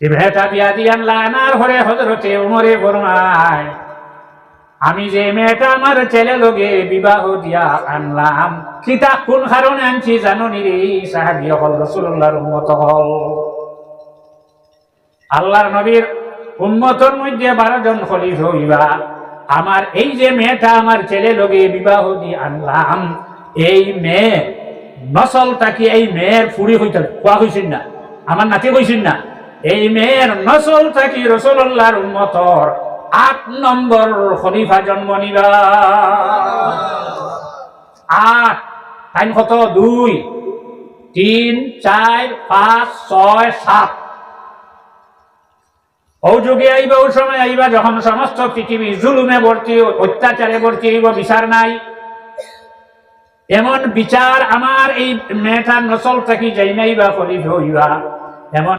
দিয়ে আমি যে মেয়েটা আমার ছেলে লোকে বিবাহ দিয়া আনলাম, কিতা কোন কারণে আনছি জানো নি রে সাহাবি হল রসুল্লাহর উম্মত হল আল্লাহর নবীর উম্মতর মধ্যে বারো জন খলিফ হইবা। আমার এই যে মেয়েটা আমার ছেলে লোকে বিবাহ দিয়ে আনলাম, এই মেয়ে নসলটা কি এই মেয়ের ফুড়ি হইতে কোয়া হয়েছেন না? আমার নাতি কইছেন না? এই মেয়ের নসলটা থাকি রসুল্লাহর উম্মতর। আট নম্বর খলিফা জন্ম নিবা। আট টাইম কত? দুই, তিন, চার, পাঁচ, ছয়, সাত। ও যুগে আইবা ওই সময় আইবা, যখন সমস্ত পৃথিবী জুলুমে ভর্তি, অত্যাচারে ভর্তি হইব, বিচার নাই। এমন বিচার আমার এই মেয়েটার নসল থাকি যাই নাই বা খলিফ হইবা। এমন